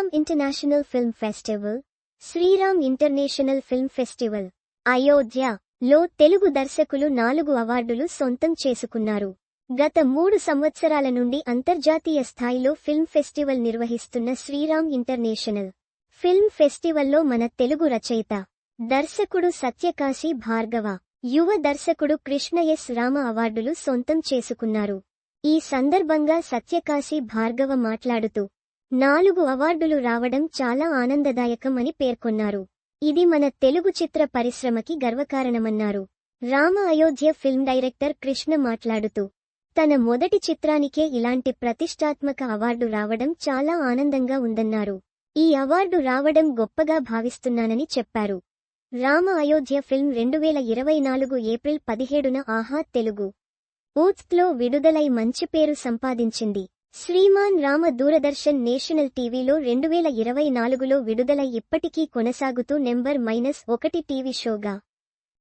Sriram international film festival Sriram international film festival Ayodhya లో తెలుగు దర్శకులు నాలుగు అవార్డులు సొంతం చేసుకున్నారు. గత మూడు సంవత్సరాల నుండి అంతర్జాతీయ స్థాయిలో ఫిల్మ్ ఫెస్టివల్ నిర్వహిస్తున్న శ్రీరామ్ ఇంటర్నేషనల్ ఫిల్మ్ ఫెస్టివల్లో మన తెలుగు రచయిత దర్శకుడు సత్యకాశి భార్గవ యువ దర్శకుడు కృష్ణ ఎస్ రామ అవార్డులు సొంతం చేసుకున్నారు. ఈ సందర్భంగా సత్యకాశి భార్గవ మాట్లాడుతూ నాలుగు అవార్డులు రావడం చాలా ఆనందదాయకం అని పేర్కొన్నారు. ఇది మన తెలుగు చిత్ర పరిశ్రమకి గర్వకారణమన్నారు. రామ అయోధ్య ఫిల్మ్ డైరెక్టర్ కృష్ణ మాట్లాడుతూ తన మొదటి చిత్రానికే ఇలాంటి ప్రతిష్టాత్మక అవార్డు రావడం చాలా ఆనందంగా ఉందన్నారు. ఈ అవార్డు రావడం గొప్పగా భావిస్తున్నానని చెప్పారు. రామ అయోధ్య ఫిల్మ్ రెండు వేల ఇరవై నాలుగు ఏప్రిల్ పదిహేడున ఆహా తెలుగు. ఊత్లో విడుదలై మంచి పేరు సంపాదించింది. శ్రీమాన్ రామ దూరదర్శన్ నేషనల్ టీవీలో రెండు వేల ఇరవై నాలుగులో విడుదల ఇప్పటికీ కొనసాగుతూ నెంబర్ మైనస్ ఒకటి టీవీ షోగా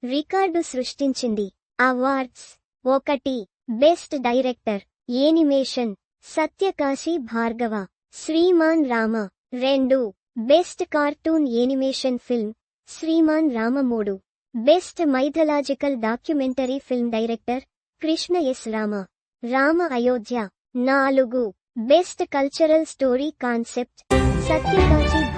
రికార్డు సృష్టించింది. అవార్డ్స్. ఒకటి. Best director. Animation Satyakashi Bhargava. Sriman Rama. రెండు. Best cartoon animation film. Sriman Rama మూడు. Best mythological documentary film director. Krishna S Rama. Rama Ayodhya. నాలుగు. Best cultural story concept. Satyakashi